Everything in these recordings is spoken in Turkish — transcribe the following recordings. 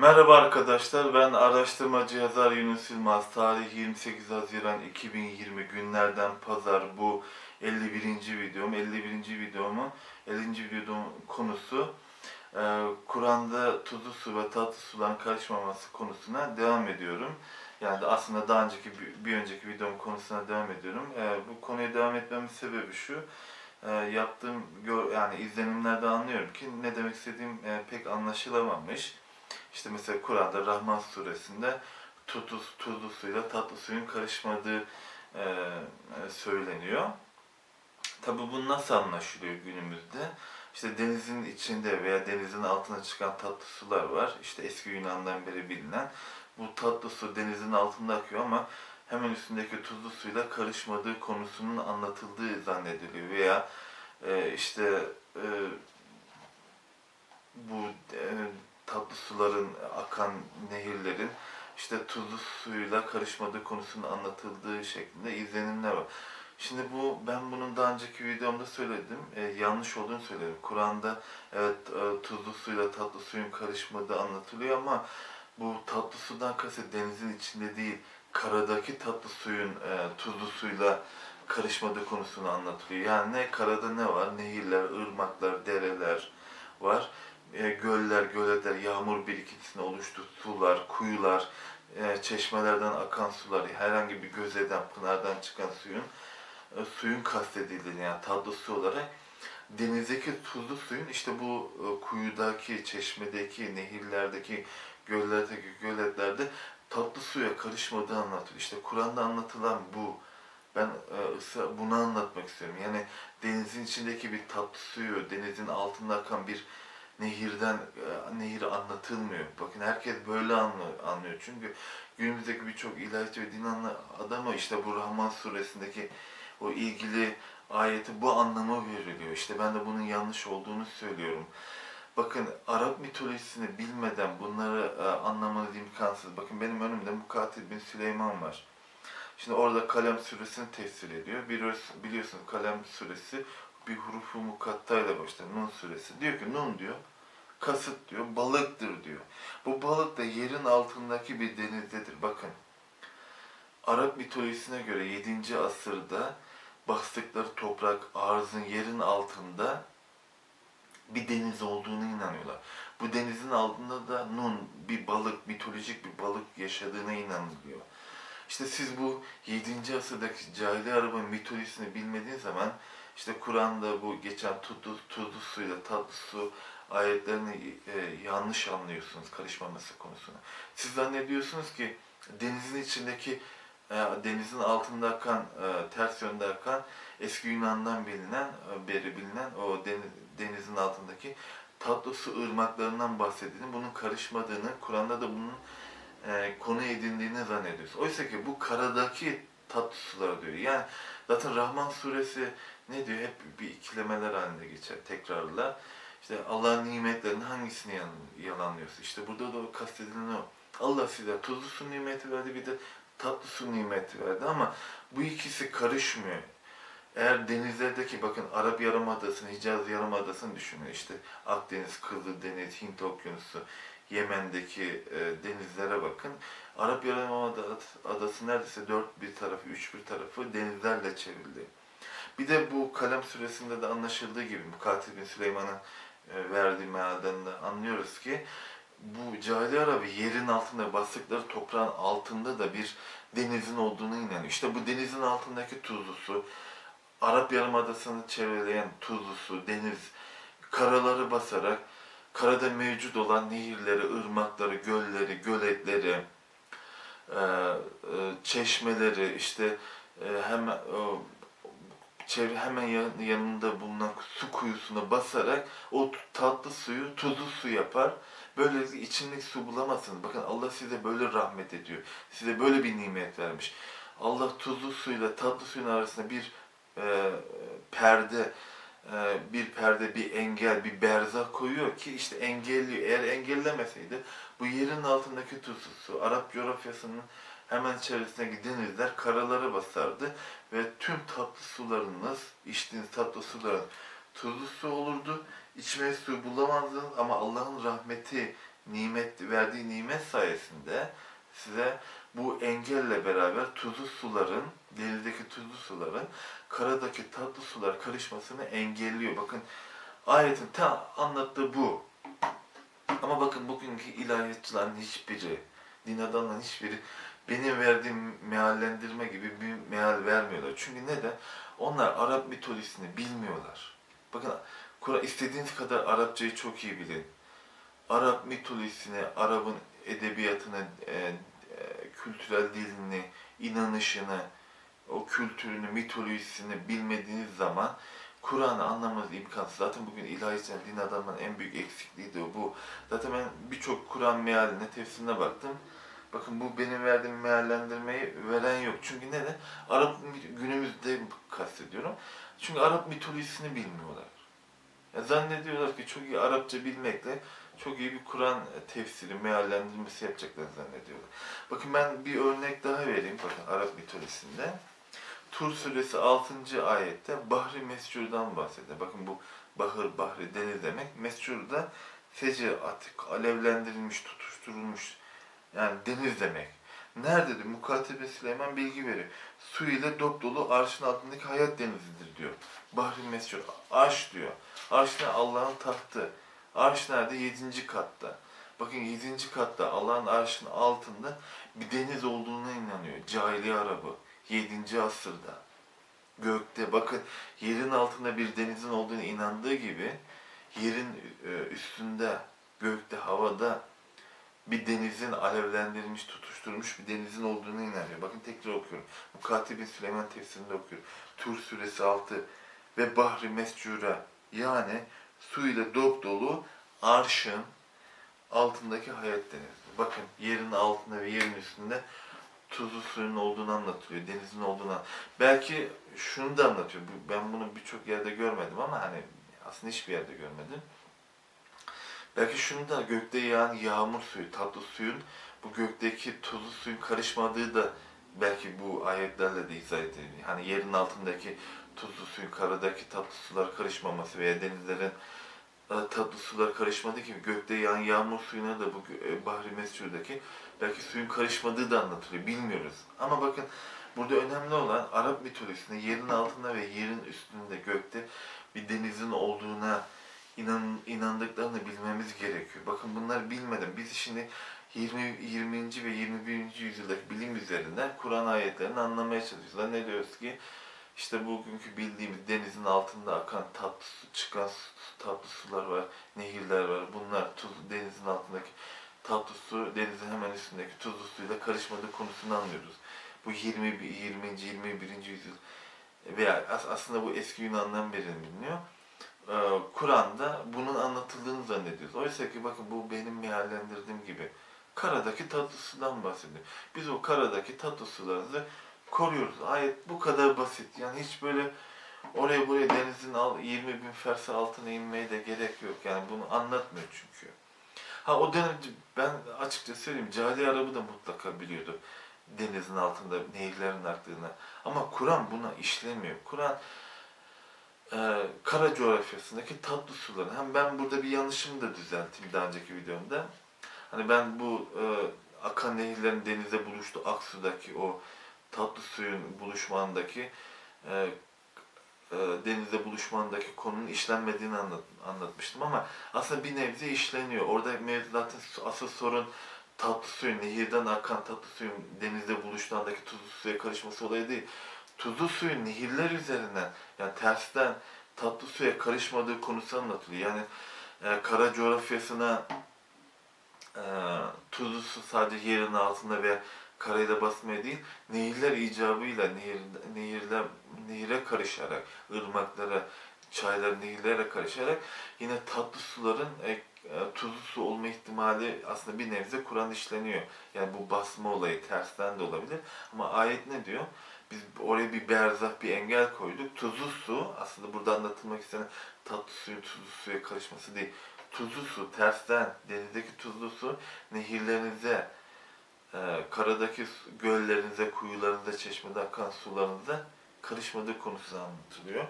Merhaba arkadaşlar, ben araştırmacı yazar Yunus Yılmaz. Tarih 28 Haziran 2020 günlerden pazar bu 51. videom. 51. videomu, 50. videomun konusu e, Kur'an'da tuzlu su ve tatlı suların karışmaması konusuna devam ediyorum. Yani aslında daha önceki bir- önceki videomun konusuna devam ediyorum. E, bu konuya devam etmemin sebebi şu. E, yaptığım yani izlenimlerden anlıyorum ki ne demek istediğim pek anlaşılamamış. İşte mesela Kur'an'da Rahman suresinde tuzlu, tuzlu suyla tatlı suyun karışmadığı e, e, söyleniyor. Tabi bu nasıl anlaşılıyor günümüzde? İşte denizin içinde veya denizin altına çıkan tatlı sular var. İşte eski Yunan'dan beri bilinen. Bu tatlı su denizin altında akıyor ama hemen üstündeki tuzlu suyla karışmadığı konusunun anlatıldığı zannediliyor. Veya e, işte e, bu e, tatlı suların akan nehirlerin işte tuzlu suyla karışmadığı konusunun anlatıldığı şeklinde izlenimler var. Şimdi bu ben bunun daha önceki videomda söyledim. e, yanlış olduğunu söyledim. Kur'an'da evet e, tuzlu suyla tatlı suyun karışmadığı anlatılıyor ama bu tatlı sudan kasıt denizin içinde değil, karadaki tatlı suyun e, tuzlu suyla karışmadığı konusunu anlatılıyor. Yani ne karada ne var? Nehirler, ırmaklar, dereler var e, göller, göletler, yağmur birikintisine oluştu sular, kuyular, e, çeşmelerden akan sular, herhangi bir gözeden, pınardan çıkan suyun e, suyun kastedildiğini yani tatlı su olarak denizdeki tuzlu suyun işte bu e, kuyudaki, çeşmedeki, nehirlerdeki, göllerdeki, göletlerde tatlı suya karışmadığı anlatılıyor. İşte Kur'an'da anlatılan bu. Ben e, bunu anlatmak istiyorum. Yani denizin içindeki bir tatlı suyu, denizin altında akan bir nehirden e, nehir anlatılmıyor. Bakın herkes böyle anlıyor. Çünkü günümüzdeki birçok ilahiyat ve din adamı işte bu Rahman suresindeki o ilgili ayeti bu anlama veriliyor. İşte ben de bunun yanlış olduğunu söylüyorum. Bakın Arap mitolojisini bilmeden bunları e, anlamanız imkansız. Bakın benim önümde Mukatil bin Süleyman var. Şimdi orada Kalem suresini tefsir ediyor. Biliyorsun, biliyorsunuz Kalem suresi bir hurufu mukattayla başlar. Nun suresi. Diyor ki Nun diyor kasıt diyor balıktır diyor. Bu balık da yerin altındaki bir denizdedir. Bakın Arap mitolojisine göre 7. asırda bastıkları toprak arzın yerin altında bir deniz olduğunu inanıyorlar. Bu denizin altında da Nun bir balık, mitolojik bir balık yaşadığına inanılıyor. İşte siz bu 7. asırdaki cahili Arap'ın mitolojisini bilmediğiniz zaman işte Kur'an'da bu geçen tuzlu, tuzlu suyla tatlı su ayetlerini e, yanlış anlıyorsunuz karışmaması konusunu. Siz zannediyorsunuz ki denizin içindeki e, denizin altında akan, e, ters yönde akan eski Yunan'dan bilinen, e, beri bilinen o deniz, denizin altındaki tatlı su ırmaklarından bahsedildiğini, bunun karışmadığını, Kur'an'da da bunun e, konu edindiğini zannediyorsun. Oysa ki bu karadaki tatlı sular diyor. Yani zaten Rahman suresi ne diyor? Hep bir ikilemeler halinde geçer, tekrarlar. İşte Allah'ın nimetlerinin hangisini yalanlıyorsun? İşte burada da o kastedilen o. Allah size tuzlu su nimeti verdi bir de tatlı su nimeti verdi ama bu ikisi karışmıyor. Eğer denizlerdeki bakın Arap Yarımadası'nı, Hicaz Yarımadası'nı düşünün işte Akdeniz, Kızıldeniz, Hint Okyanusu, Yemen'deki e, denizlere bakın. Arap Yarımadası neredeyse dört bir tarafı, üç bir tarafı denizlerle çevrildi. Bir de bu Kalem suresinde de anlaşıldığı gibi Mukatil bin Süleyman'ın e, verdiği mealden de anlıyoruz ki bu cahili Arabı yerin altında bastıkları toprağın altında da bir denizin olduğunu inanıyor. İşte bu denizin altındaki tuzlu su, Arap Yarımadası'nı çevreleyen tuzlu su, deniz, karaları basarak karada mevcut olan nehirleri, ırmakları, gölleri, göletleri, e, e, çeşmeleri, işte e, hemen hemen yan- yanında bulunan su kuyusuna basarak o tatlı suyu tuzlu su yapar. Böylelikle içimlik su bulamazsınız. Bakın Allah size böyle rahmet ediyor. Size böyle bir nimet vermiş. Allah tuzlu suyla tatlı suyun arasında bir e, perde, bir perde, bir engel, bir berzak koyuyor ki işte engelliyor. Eğer engellemeseydi bu yerin altındaki tuzlu su, Arap coğrafyasının hemen çevresindeki denizler karalara basardı ve tüm tatlı sularınız, içtiğiniz tatlı suların tuzlu su olurdu. İçmeye su bulamazdınız ama Allah'ın rahmeti nimet verdiği nimet sayesinde size bu engelle beraber tuzlu suların, denildeki tuzlu suların karadaki tatlı sular karışmasını engelliyor. Bakın ayetin tam anlattığı bu. Ama bakın bugünkü ilahiyatçıların hiçbiri, din adamların hiçbiri benim verdiğim meallendirme gibi bir meal vermiyorlar. Çünkü neden? Onlar Arap mitolojisini bilmiyorlar. Bakın Kur'an istediğiniz kadar Arapçayı çok iyi bilin. Arap mitolojisini, Arap'ın edebiyatını, e, e, kültürel dilini, inanışını, o kültürünü, mitolojisini bilmediğiniz zaman Kur'an'ı anlamanız imkansız. Zaten bugün ilahiyatçıların, din adamların en büyük eksikliği de bu. Zaten ben birçok Kur'an mealine, tefsirine baktım. Bakın bu benim verdiğim meallendirmeyi veren yok. Çünkü neden? Arap günümüzde kastediyorum. Çünkü Arap mitolojisini bilmiyorlar. Ya zannediyorlar ki çok iyi Arapça bilmekle çok iyi bir Kur'an tefsiri, meallendirmesi yapacaklar zannediyorlar. Bakın ben bir örnek daha vereyim bakın Arap mitolojisinde. Tur suresi 6. ayette Bahri Mescur'dan bahsediyor. Bakın bu Bahır, Bahri, deniz demek. Mescur da feci atık, alevlendirilmiş, tutuşturulmuş yani deniz demek. Nerede diyor? Mukatebe Süleyman bilgi veriyor. Su ile dop dolu arşın altındaki hayat denizidir diyor. Bahri Mescur. Arş diyor. Arş ne? Allah'ın tahtı. Arş nerede? Yedinci katta. Bakın yedinci katta Allah'ın arşının altında bir deniz olduğuna inanıyor. Cahiliye Arabı. Yedinci asırda. Gökte bakın yerin altında bir denizin olduğunu inandığı gibi yerin e, üstünde, gökte, havada bir denizin alevlendirilmiş, tutuşturmuş bir denizin olduğunu inanıyor. Bakın tekrar okuyorum. Mukatibin Süleyman tefsirinde okuyorum. Tur suresi 6 ve Bahri Mescura yani su ile dop dolu arşın altındaki hayat denizi. Bakın yerin altında ve yerin üstünde tuzlu suyun olduğunu anlatıyor, denizin olduğunu. Belki şunu da anlatıyor. Ben bunu birçok yerde görmedim ama hani aslında hiçbir yerde görmedim. Belki şunu da gökte yağan yağmur suyu, tatlı suyun bu gökteki tuzlu suyun karışmadığı da belki bu ayetlerle de izah edilir. Hani yerin altındaki tuzlu suyun karadaki tatlı sular karışmaması veya denizlerin e, tatlı sular karışmadığı gibi gökte yağan yağmur suyuna da bu e, Bahri Mescur'daki belki suyun karışmadığı da anlatılıyor. Bilmiyoruz. Ama bakın burada önemli olan Arap mitolojisinde yerin altında ve yerin üstünde gökte bir denizin olduğuna inan, inandıklarını bilmemiz gerekiyor. Bakın bunları bilmeden biz şimdi 20, 20. ve 21. yüzyıldaki bilim üzerinden Kur'an ayetlerini anlamaya çalışıyoruz. Zannediyoruz ki işte bugünkü bildiğimiz denizin altında akan tatlı su, çıkan su- tatlı sular var, nehirler var. Bunlar tuz, denizin altındaki tatlı su denizin hemen üstündeki tuzlu suyla karışmadığı konusunu anlıyoruz. Bu 20, 20. 21. yüzyıl veya as- aslında bu eski Yunan'dan beri biliniyor. Ee, Kur'an'da bunun anlatıldığını zannediyoruz. Oysa ki bakın bu benim meallendirdiğim gibi karadaki tatlı sudan bahsediyor. Biz o karadaki tatlı sularımızı koruyoruz. Ayet bu kadar basit. Yani hiç böyle oraya buraya denizin al 20 bin fersa altına inmeye de gerek yok. Yani bunu anlatmıyor çünkü. Ha o dönem ben açıkça söyleyeyim cahiliye Arabı da mutlaka biliyordu denizin altında nehirlerin aktığını. Ama Kur'an buna işlemiyor. Kur'an e, kara coğrafyasındaki tatlı suları. Hem ben burada bir yanlışımı da düzelteyim daha önceki videomda. Hani ben bu e, akan nehirlerin denize buluştu Aksu'daki o tatlı suyun buluşmandaki e, e, denizde buluşmandaki konunun işlenmediğini anlat, anlatmıştım ama aslında bir nebze işleniyor. Orada mevzu zaten su- asıl sorun tatlı suyun, nehirden akan tatlı suyun denizde buluştuğundaki tuzlu suya karışması olayı değil. Tuzlu suyun nehirler üzerinden yani tersten tatlı suya karışmadığı konusu anlatılıyor. Yani e, kara coğrafyasına e, tuzlu su sadece yerin altında ve karayla basmaya değil, nehirler icabıyla nehir, nehirler, nehire karışarak, ırmaklara, çaylar, nehirlere karışarak yine tatlı suların e, e, tuzlu su olma ihtimali aslında bir nebze Kur'an işleniyor. Yani bu basma olayı tersten de olabilir. Ama ayet ne diyor? Biz oraya bir berzah, bir engel koyduk. Tuzlu su, aslında burada anlatılmak istenen tatlı suyun tuzlu suya karışması değil. Tuzlu su, tersten, denizdeki tuzlu su nehirlerinize, e, karadaki göllerinize, kuyularınıza, çeşmede akan sularınıza karışmadığı konusu anlatılıyor.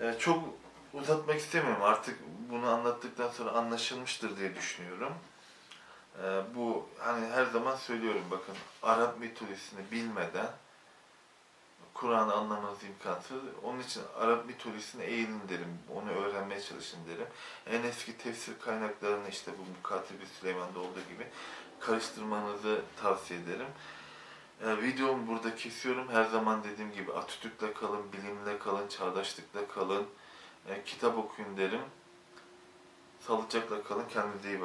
E, çok uzatmak istemiyorum. Artık bunu anlattıktan sonra anlaşılmıştır diye düşünüyorum. Ee, bu hani her zaman söylüyorum bakın Arap mitolojisini bilmeden Kur'an'ı anlamanız imkansız. Onun için Arap mitolojisine eğilin derim. Onu öğrenmeye çalışın derim. En eski tefsir kaynaklarını işte bu Mukatibi Süleyman'da olduğu gibi karıştırmanızı tavsiye ederim. Ee, videomu burada kesiyorum. Her zaman dediğim gibi Atatürk'le kalın, bilimle kalın, çağdaşlıkla kalın. Ee, kitap okuyun derim. Sağlıcakla kalın. Kendinize iyi bakın.